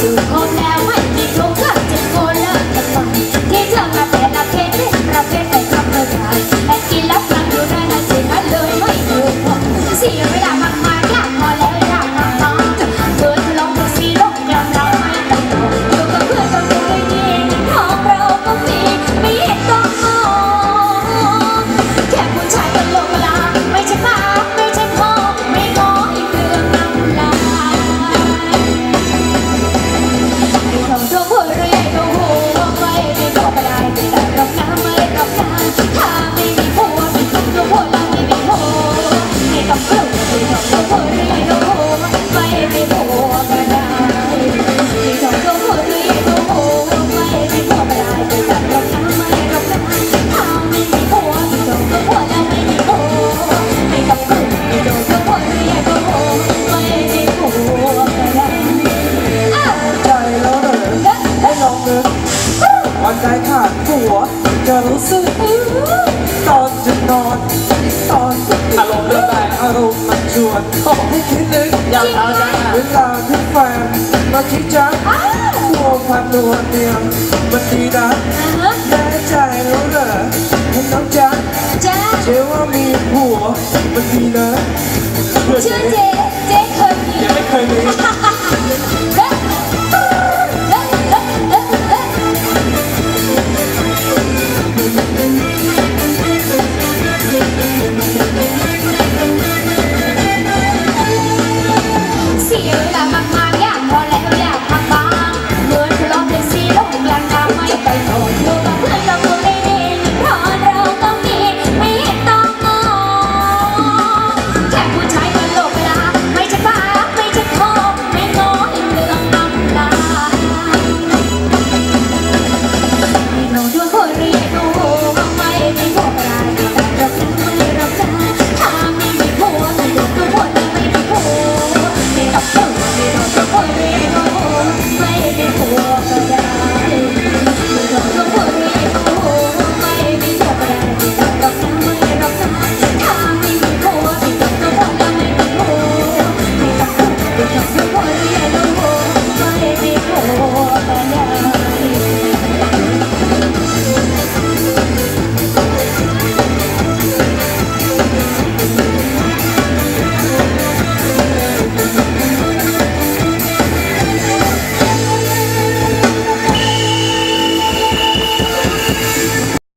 สู่คมแล้วไม่มีทุกข์เธอจะโกนเลิกกันไปที่เธอมาแต่ละเพศเป็นประเภทไหนครับเมื่อไหรแต่กินแล้วฟังอยู่ได้นะสิมันเลยไม่ถูกพอเสียเวลามากมาย ใจแล้วเหรอให้ลองนึกวันใจขาดผัวจะรู้สึกตอนจะนอน ตอนอารมณ์เรื่องใดอารมณ์มันชวนให้คิดนึกอยากเอาจังเวลาที่แฟนมาคิดจักผัวพันนวลเนียมมันดีนะแน่ใจแล้วเหรอให้น้องจ๊ะจ้าเชื่อว่ามีผัวมันดีนะเชื่อเจ๊เจ๊เจ๊เคยมียังไม่เคยมี my